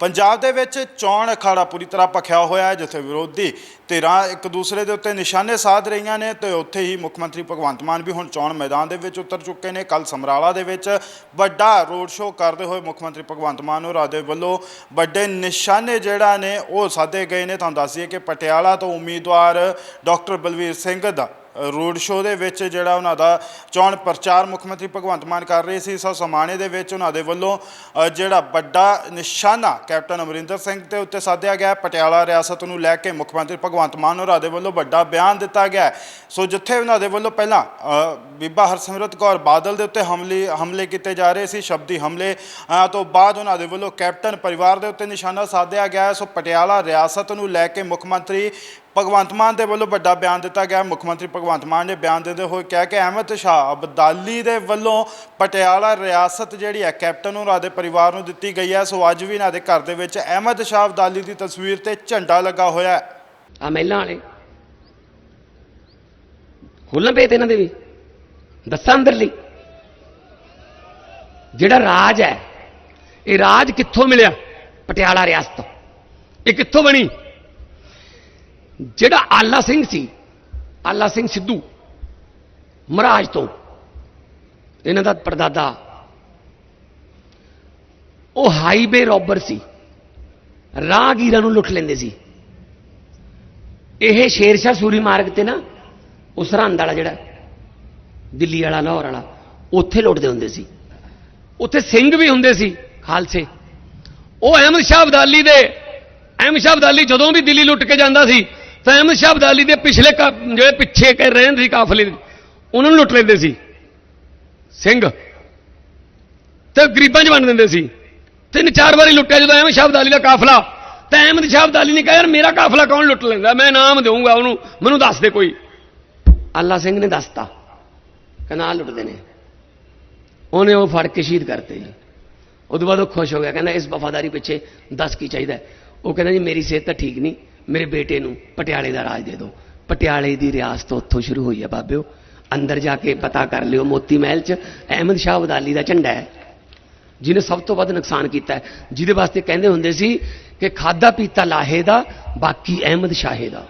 ਪੰਜਾਬ ਦੇ ਵਿੱਚ ਚੋਣ ਅਖਾੜਾ ਪੂਰੀ ਤਰ੍ਹਾਂ ਭਖਿਆ ਹੋਇਆ ਹੈ, ਜਿੱਥੇ ਵਿਰੋਧੀ ਧਿਰਾਂ ਇੱਕ ਦੂਸਰੇ ਦੇ ਉੱਤੇ ਨਿਸ਼ਾਨੇ ਸਾਧ ਰਹੀਆਂ ਨੇ ਤੇ ਉੱਥੇ ਹੀ ਮੁੱਖ ਮੰਤਰੀ ਭਗਵੰਤ ਮਾਨ ਵੀ ਹੁਣ ਚੋਣ ਮੈਦਾਨ ਦੇ ਵਿੱਚ ਉਤਰ ਚੁੱਕੇ ਨੇ। ਕੱਲ ਸਮਰਾਲਾ ਦੇ ਵਿੱਚ ਵੱਡਾ ਰੋਡ ਸ਼ੋਅ ਕਰਦੇ ਹੋਏ ਮੁੱਖ ਮੰਤਰੀ ਭਗਵੰਤ ਮਾਨ ਹੋਰਾਂ ਦੇ ਵੱਲੋਂ ਵੱਡੇ ਨਿਸ਼ਾਨੇ ਜਿਹੜਾ ਨੇ ਉਹ ਸਾਧੇ ਗਏ ਨੇ। ਤੁਹਾਨੂੰ ਦੱਸ ਦਈਏ ਕਿ ਪਟਿਆਲਾ ਤੋਂ ਉਮੀਦਵਾਰ ਡਾਕਟਰ ਬਲਵੀਰ ਸਿੰਘ ਦਾ ਰੋਡ ਸ਼ੋਅ ਦੇ ਵਿੱਚ ਜਿਹੜਾ ਉਹਨਾਂ ਦਾ ਚੋਣ ਪ੍ਰਚਾਰ ਮੁੱਖ ਮੰਤਰੀ ਭਗਵੰਤ ਮਾਨ ਕਰ ਰਹੇ ਸੀ, ਸੋ ਸਮਾਣੇ ਦੇ ਵਿੱਚ ਉਹਨਾਂ ਦੇ ਵੱਲੋਂ ਜਿਹੜਾ ਵੱਡਾ ਨਿਸ਼ਾਨਾ ਕੈਪਟਨ ਅਮਰਿੰਦਰ ਸਿੰਘ ਦੇ ਉੱਤੇ ਸਾਧਿਆ ਗਿਆ ਪਟਿਆਲਾ ਰਿਆਸਤ ਨੂੰ ਲੈ ਕੇ ਮੁੱਖ ਮੰਤਰੀ ਭਗਵੰਤ ਮਾਨ ਹੋਰਾਂ ਦੇ ਵੱਲੋਂ ਵੱਡਾ ਬਿਆਨ ਦਿੱਤਾ ਗਿਆ ਸੋ ਜਿੱਥੇ ਉਹਨਾਂ ਦੇ ਵੱਲੋਂ ਪਹਿਲਾਂ ਬੀਬਾ ਹਰਸਿਮਰਤ ਕੌਰ ਬਾਦਲ ਦੇ ਉੱਤੇ ਹਮਲੇ ਹਮਲੇ ਕੀਤੇ ਜਾ ਰਹੇ ਸੀ, ਸ਼ਬਦੀ ਹਮਲੇ ਤੋਂ ਬਾਅਦ ਉਹਨਾਂ ਦੇ ਵੱਲੋਂ ਕੈਪਟਨ ਪਰਿਵਾਰ ਦੇ ਉੱਤੇ ਨਿਸ਼ਾਨਾ ਸਾਧਿਆ ਗਿਆ ਸੋ ਪਟਿਆਲਾ ਰਿਆਸਤ ਨੂੰ ਲੈ ਕੇ ਮੁੱਖ ਮੰਤਰੀ ਭਗਵੰਤ ਮਾਨ ਦੇ ਵੱਲੋਂ ਵੱਡਾ ਬਿਆਨ ਦਿੱਤਾ ਗਿਆ। ਮੁੱਖ ਮੰਤਰੀ ਭਗਵੰਤ ਮਾਨ ਨੇ ਬਿਆਨ ਦਿੰਦੇ ਹੋਏ ਕਿਹਾ ਕਿ ਅਹਿਮਦ ਸ਼ਾਹ ਅਬਦਾਲੀ ਦੇ ਵੱਲੋਂ ਪਟਿਆਲਾ ਰਿਆਸਤ ਜਿਹੜੀ ਹੈ, ਕੈਪਟਨ ਹੋਰਾਂ ਦੇ ਪਰਿਵਾਰ ਨੂੰ ਦਿੱਤੀ ਗਈ ਹੈ। ਸੋ ਅੱਜ ਵੀ ਇਹਨਾਂ ਦੇ ਘਰ ਦੇ ਵਿੱਚ ਅਹਿਮਦ ਸ਼ਾਹ ਅਬਦਾਲੀ ਦੀ ਤਸਵੀਰ ਤੇ ਝੰਡਾ ਲੱਗਾ ਹੋਇਆ ਹੈ। ਆ ਮਹਿਲਾਂ ਵਾਲੇ। ਖੋਲਣ ਪਏ ਤੇ ਇਹਨਾਂ ਦੇ ਵੀ। ਦੱਸਾਂ ਅੰਦਰਲੀ। ਜਿਹੜਾ ਰਾਜ ਹੈ, ਇਹ ਰਾਜ ਕਿੱਥੋਂ ਮਿਲਿਆ? ਪਟਿਆਲਾ ਰਿਆਸਤ ਇਹ ਕਿੱਥੋਂ ਬਣੀ? ਜਿਹੜਾ ਆਲਾ ਸਿੰਘ ਸੀ, ਆਲਾ ਸਿੰਘ ਸਿੱਧੂ, ਮਹਾਰਾਜ ਤੋਂ, ਇਹਨਾਂ ਦਾ ਪਰਦਾਦਾ ਉਹ ਹਾਈਵੇ ਰੋਬਰ ਸੀ, ਰਾਹਗੀਰਾਂ ਨੂੰ ਲੁੱਟ ਲੈਂਦੇ ਸੀ। ਇਹ ਸ਼ੇਰਸ਼ਾਹ ਸੂਰੀ ਮਾਰਗ ਤੇ ਨਾ ਉਹ ਸਰਹੰਦ ਵਾਲਾ ਜਿਹੜਾ, ਦਿੱਲੀ ਵਾਲਾ, ਲਾਹੌਰ ਵਾਲਾ, ਉੱਥੇ ਲੁੱਟਦੇ ਹੁੰਦੇ ਸੀ। ਉੱਥੇ ਸਿੰਘ ਵੀ ਹੁੰਦੇ ਸੀ, ਖਾਲਸੇ। ਉਹ ਅਹਿਮਦ ਸ਼ਾਹ ਅਬਦਾਲੀ ਦੇ, ਅਹਿਮਦ ਸ਼ਾਹ ਅਬਦਾਲੀ ਜਦੋਂ ਵੀ ਦਿੱਲੀ ਲੁੱਟ ਕੇ ਜਾਂਦਾ ਸੀ ਤਾਂ ਅਹਿਮਦ ਸ਼ਾਹ ਅਬਦਾਲੀ ਦੇ ਪਿਛਲੇ ਕਾ- ਜਿਹੜੇ ਪਿੱਛੇ ਕੇ ਰਹਿੰਦੇ ਸੀ ਕਾਫਲੇ ਉਹਨਾਂ ਨੂੰ ਲੁੱਟ ਲੈਂਦੇ ਸੀ। ਸਿੰਘ। ਤੇ ਗਰੀਬਾਂ 'ਚ ਵੰਡ ਦਿੰਦੇ ਸੀ। ਤਿੰਨ ਚਾਰ ਵਾਰੀ ਲੁੱਟਿਆ ਜਦੋਂ ਅਹਿਮਦ ਸ਼ਾਹ ਅਬਦਾਲੀ ਦਾ ਕਾਫਲਾ। ਤਾਂ ਅਹਿਮਦ ਸ਼ਾਹ ਅਬਦਾਲੀ ਨੇ ਕਿਹਾ, ਯਾਰ ਮੇਰਾ ਕਾਫਲਾ ਕੌਣ ਲੁੱਟ ਲੈਂਦਾ? ਮੈਂ ਨਾਮ ਦੇਵਾਂਗਾ ਉਹਨੂੰ। ਮੈਨੂੰ ਦੱਸ ਦੇ ਕੋਈ। ਅੱਲਾ ਸਿੰਘ ਨੇ ਦੱਸਤਾ। ਕਹਿੰਦਾ ਲੁੱਟਦੇ ਨੇ। ਉਹਨੇ ਉਹ ਫੜ ਕੇ ਸ਼ਹੀਦ ਕਰਤੇ ਜੀ। ਉਹਦੇ ਬਾਅਦ ਉਹ ਖੁਸ਼ ਹੋ ਗਿਆ। ਕਹਿੰਦਾ, ਇਸ ਵਫਾਦਾਰੀ ਪਿੱਛੇ ਦੱਸ ਕੀ ਚਾਹੀਦਾ ਉਹ ਕਹਿੰਦਾ, ਜੀ, ਮੇਰੀ ਸਿਹਤ ਤਾਂ ਠੀਕ ਨਹੀਂ। ਮੇਰੇ ਬੇਟੇ ਨੂੰ ਪਟਿਆਲੇ ਦਾ ਰਾਜ ਦੇ ਦਿਓ। ਪਟਿਆਲੇ ਦੀ ਰਿਆਸਤ ਉੱਥੋਂ ਸ਼ੁਰੂ ਹੋਈ ਹੈ ਬਾਬਿਓ ਅੰਦਰ ਜਾ ਕੇ ਪਤਾ ਕਰ ਲਿਓ ਮੋਤੀ ਮਹਿਲ 'ਚ ਅਹਿਮਦ ਸ਼ਾਹ ਅਬਦਾਲੀ ਦਾ ਝੰਡਾ ਹੈ। ਜਿਹਨੇ ਸਭ ਤੋਂ ਵੱਧ ਨੁਕਸਾਨ ਕੀਤਾ ਹੈ। ਜਿਹਦੇ ਵਾਸਤੇ ਕਹਿੰਦੇ ਹੁੰਦੇ ਸੀ ਕਿ ਖਾਦਾ ਪੀਤਾ ਲਾਹੇ ਦਾ, ਬਾਕੀ ਅਹਿਮਦ ਸ਼ਾਹੇ ਦਾ।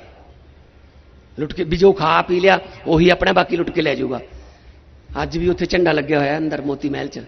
ਲੁੱਟ ਕੇ ਵੀ ਜੋ ਖਾ ਪੀ ਲਿਆ, ਉਹੀ ਆਪਣਾ ਬਾਕੀ ਲੁੱਟ ਕੇ ਲੈ ਜਾਊਗਾ। ਅੱਜ ਵੀ ਉੱਥੇ ਝੰਡਾ ਲੱਗਿਆ ਹੋਇਆ ਅੰਦਰ ਮੋਤੀ ਮਹਿਲ 'ਚ।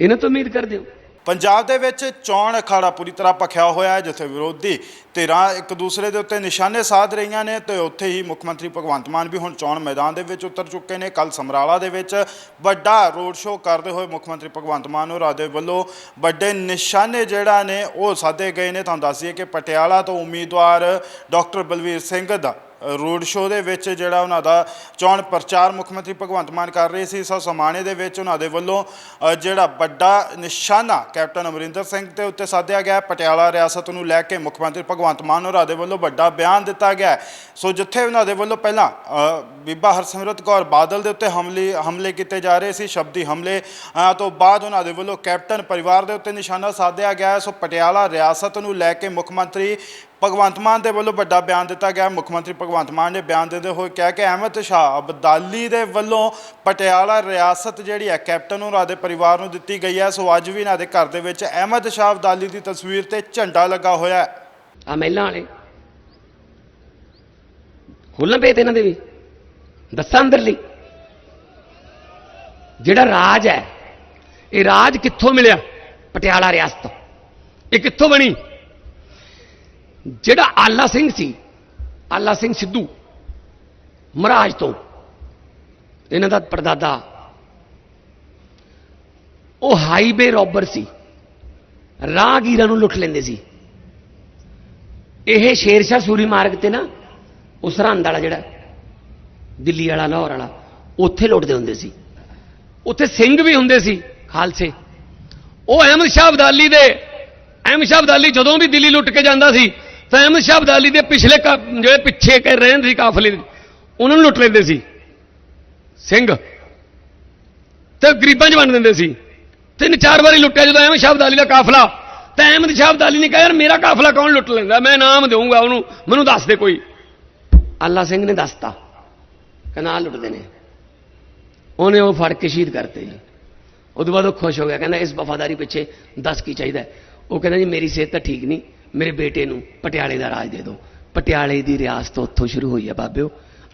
ਇਹਨਾਂ ਤੋਂ ਉਮੀਦ ਕਰਦੇ ਹੋ। ਪੰਜਾਬ ਦੇ ਵਿੱਚ ਚੋਣ ਅਖਾੜਾ ਪੂਰੀ ਤਰ੍ਹਾਂ ਭਖਿਆ ਹੋਇਆ ਹੈ, ਜਿੱਥੇ ਵਿਰੋਧੀ ਧਿਰਾਂ ਇੱਕ ਦੂਸਰੇ ਦੇ ਉੱਤੇ ਨਿਸ਼ਾਨੇ ਸਾਧ ਰਹੀਆਂ ਨੇ ਤੇ ਉੱਥੇ ਹੀ ਮੁੱਖ ਮੰਤਰੀ ਭਗਵੰਤ ਮਾਨ ਵੀ ਹੁਣ ਚੋਣ ਮੈਦਾਨ ਦੇ ਵਿੱਚ ਉਤਰ ਚੁੱਕੇ ਨੇ। ਕੱਲ ਸਮਰਾਲਾ ਦੇ ਵਿੱਚ ਵੱਡਾ ਰੋਡ ਸ਼ੋਅ ਕਰਦੇ ਹੋਏ ਮੁੱਖ ਮੰਤਰੀ ਭਗਵੰਤ ਮਾਨ ਹੋਰਾਂ ਦੇ ਵੱਲੋਂ ਵੱਡੇ ਨਿਸ਼ਾਨੇ ਜਿਹੜਾ ਨੇ ਉਹ ਸਾਧੇ ਗਏ ਨੇ। ਤੁਹਾਨੂੰ ਦੱਸ ਦਈਏ ਕਿ ਪਟਿਆਲਾ ਤੋਂ ਉਮੀਦਵਾਰ ਡਾਕਟਰ ਬਲਵੀਰ ਸਿੰਘ ਦਾ ਰੋਡ ਸ਼ੋਅ ਦੇ ਵਿੱਚ ਜਿਹੜਾ ਉਹਨਾਂ ਦਾ ਚੋਣ ਪ੍ਰਚਾਰ ਮੁੱਖ ਮੰਤਰੀ ਭਗਵੰਤ ਮਾਨ ਕਰ ਰਹੇ ਸੀ, ਸੋ ਸਮਾਣੇ ਦੇ ਵਿੱਚ ਉਹਨਾਂ ਦੇ ਵੱਲੋਂ ਜਿਹੜਾ ਵੱਡਾ ਨਿਸ਼ਾਨਾ ਕੈਪਟਨ ਅਮਰਿੰਦਰ ਸਿੰਘ ਦੇ ਉੱਤੇ ਸਾਧਿਆ ਗਿਆ ਪਟਿਆਲਾ ਰਿਆਸਤ ਨੂੰ ਲੈ ਕੇ ਮੁੱਖ ਮੰਤਰੀ ਭਗਵੰਤ ਮਾਨ ਹੋਰਾਂ ਦੇ ਵੱਲੋਂ ਵੱਡਾ ਬਿਆਨ ਦਿੱਤਾ ਗਿਆ ਸੋ ਜਿੱਥੇ ਉਹਨਾਂ ਦੇ ਵੱਲੋਂ ਪਹਿਲਾਂ ਬੀਬਾ ਹਰਸਿਮਰਤ ਕੌਰ ਬਾਦਲ ਦੇ ਉੱਤੇ ਹਮਲੇ ਹਮਲੇ ਕੀਤੇ ਜਾ ਰਹੇ ਸੀ, ਸ਼ਬਦੀ ਹਮਲੇ ਤੋਂ ਬਾਅਦ ਉਹਨਾਂ ਦੇ ਵੱਲੋਂ ਕੈਪਟਨ ਪਰਿਵਾਰ ਦੇ ਉੱਤੇ ਨਿਸ਼ਾਨਾ ਸਾਧਿਆ ਗਿਆ ਸੋ ਪਟਿਆਲਾ ਰਿਆਸਤ ਨੂੰ ਲੈ ਕੇ ਮੁੱਖ ਮੰਤਰੀ ਭਗਵੰਤ ਮਾਨ ਦੇ ਵੱਲੋਂ ਵੱਡਾ ਬਿਆਨ ਦਿੱਤਾ ਗਿਆ। ਮੁੱਖ ਮੰਤਰੀ ਭਗਵੰਤ ਮਾਨ ਨੇ ਬਿਆਨ ਦਿੰਦੇ ਹੋਏ ਕਿਹਾ ਕਿ ਅਹਿਮਦ ਸ਼ਾਹ ਅਬਦਾਲੀ ਦੇ ਵੱਲੋਂ ਪਟਿਆਲਾ ਰਿਆਸਤ ਜਿਹੜੀ ਹੈ, ਕੈਪਟਨ ਹੋਰਾਂ ਦੇ ਪਰਿਵਾਰ ਨੂੰ ਦਿੱਤੀ ਗਈ ਹੈ। ਸੋ ਅੱਜ ਵੀ ਇਹਨਾਂ ਦੇ ਘਰ ਦੇ ਵਿੱਚ ਅਹਿਮਦ ਸ਼ਾਹ ਅਬਦਾਲੀ ਦੀ ਤਸਵੀਰ ਤੇ ਝੰਡਾ ਲੱਗਾ ਹੋਇਆ ਹੈ। ਆ ਮਹਿਲਾਂ ਵਾਲੇ। ਖੋਲਣ ਪਏ ਤੇ ਇਹਨਾਂ ਦੇ ਵੀ। ਦੱਸਾਂ ਅੰਦਰਲੀ। ਜਿਹੜਾ ਰਾਜ ਹੈ, ਇਹ ਰਾਜ ਕਿੱਥੋਂ ਮਿਲਿਆ? ਪਟਿਆਲਾ ਰਿਆਸਤ ਇਹ ਕਿੱਥੋਂ ਬਣੀ? ਜਿਹੜਾ ਆਲਾ ਸਿੰਘ ਸੀ, ਆਲਾ ਸਿੰਘ ਸਿੱਧੂ, ਮਹਾਰਾਜ ਤੋਂ, ਇਹਨਾਂ ਦਾ ਪਰਦਾਦਾ ਉਹ ਹਾਈਵੇ ਰੋਬਰ ਸੀ, ਰਾਹਗੀਰਾਂ ਨੂੰ ਲੁੱਟ ਲੈਂਦੇ ਸੀ। ਇਹ ਸ਼ੇਰਸ਼ਾਹ ਸੂਰੀ ਮਾਰਗ ਤੇ ਨਾ ਉਹ ਸਰਹੰਦ ਵਾਲਾ ਜਿਹੜਾ, ਦਿੱਲੀ ਵਾਲਾ, ਲਾਹੌਰ ਵਾਲਾ, ਉੱਥੇ ਲੁੱਟਦੇ ਹੁੰਦੇ ਸੀ। ਉੱਥੇ ਸਿੰਘ ਵੀ ਹੁੰਦੇ ਸੀ, ਖਾਲਸੇ। ਉਹ ਅਹਿਮਦ ਸ਼ਾਹ ਅਬਦਾਲੀ ਦੇ, ਅਹਿਮਦ ਸ਼ਾਹ ਅਬਦਾਲੀ ਜਦੋਂ ਵੀ ਦਿੱਲੀ ਲੁੱਟ ਕੇ ਜਾਂਦਾ ਸੀ ਤਾਂ ਅਹਿਮਦ ਸ਼ਾਹ ਅਬਦਾਲੀ ਦੇ ਪਿਛਲੇ ਕਾ- ਜਿਹੜੇ ਪਿੱਛੇ ਕੇ ਰਹਿੰਦੇ ਸੀ ਕਾਫਲੇ ਉਹਨਾਂ ਨੂੰ ਲੁੱਟ ਲੈਂਦੇ ਸੀ। ਸਿੰਘ। ਤੇ ਗਰੀਬਾਂ 'ਚ ਵੰਡ ਦਿੰਦੇ ਸੀ। ਤਿੰਨ ਚਾਰ ਵਾਰੀ ਲੁੱਟਿਆ ਜਦੋਂ ਅਹਿਮਦ ਸ਼ਾਹ ਅਬਦਾਲੀ ਦਾ ਕਾਫਲਾ। ਤਾਂ ਅਹਿਮਦ ਸ਼ਾਹ ਅਬਦਾਲੀ ਨੇ ਕਿਹਾ, ਯਾਰ ਮੇਰਾ ਕਾਫਲਾ ਕੌਣ ਲੁੱਟ ਲੈਂਦਾ? ਮੈਂ ਨਾਮ ਦੇਵਾਂਗਾ ਉਹਨੂੰ। ਮੈਨੂੰ ਦੱਸ ਦੇ ਕੋਈ। ਅੱਲਾ ਸਿੰਘ ਨੇ ਦੱਸਤਾ। ਕਹਿੰਦਾ ਲੁੱਟਦੇ ਨੇ। ਉਹਨੇ ਉਹ ਫੜ ਕੇ ਸ਼ਹੀਦ ਕਰਤੇ ਜੀ। ਉਹਦੇ ਬਾਅਦ ਉਹ ਖੁਸ਼ ਹੋ ਗਿਆ। ਕਹਿੰਦਾ, ਇਸ ਵਫਾਦਾਰੀ ਪਿੱਛੇ ਦੱਸ ਕੀ ਚਾਹੀਦਾ ਉਹ ਕਹਿੰਦਾ, ਜੀ, ਮੇਰੀ ਸਿਹਤ ਤਾਂ ਠੀਕ ਨਹੀਂ। ਮੇਰੇ ਬੇਟੇ ਨੂੰ ਪਟਿਆਲੇ ਦਾ ਰਾਜ ਦੇ ਦਿਓ। ਪਟਿਆਲੇ ਦੀ ਰਿਆਸਤ ਉੱਥੋਂ ਸ਼ੁਰੂ ਹੋਈ ਹੈ ਬਾਬਿਓ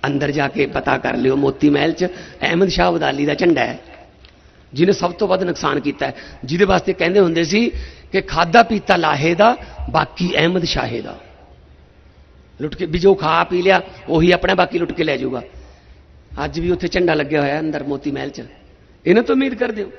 ਅੰਦਰ ਜਾ ਕੇ ਪਤਾ ਕਰ ਲਿਓ ਮੋਤੀ ਮਹਿਲ 'ਚ ਅਹਿਮਦ ਸ਼ਾਹ ਅਬਦਾਲੀ ਦਾ ਝੰਡਾ ਹੈ। ਜਿਹਨੇ ਸਭ ਤੋਂ ਵੱਧ ਨੁਕਸਾਨ ਕੀਤਾ ਹੈ। ਜਿਹਦੇ ਵਾਸਤੇ ਕਹਿੰਦੇ ਹੁੰਦੇ ਸੀ ਕਿ ਖਾਦਾ ਪੀਤਾ ਲਾਹੇ ਦਾ, ਬਾਕੀ ਅਹਿਮਦ ਸ਼ਾਹੇ ਦਾ। ਲੁੱਟ ਕੇ ਵੀ ਜੋ ਖਾ ਪੀ ਲਿਆ, ਉਹੀ ਆਪਣਾ ਬਾਕੀ ਲੁੱਟ ਕੇ ਲੈ ਜਾਊਗਾ। ਅੱਜ ਵੀ ਉੱਥੇ ਝੰਡਾ ਲੱਗਿਆ ਹੋਇਆ ਅੰਦਰ ਮੋਤੀ ਮਹਿਲ 'ਚ। ਇਹਨਾਂ ਤੋਂ ਉਮੀਦ ਕਰਦੇ ਹੋ।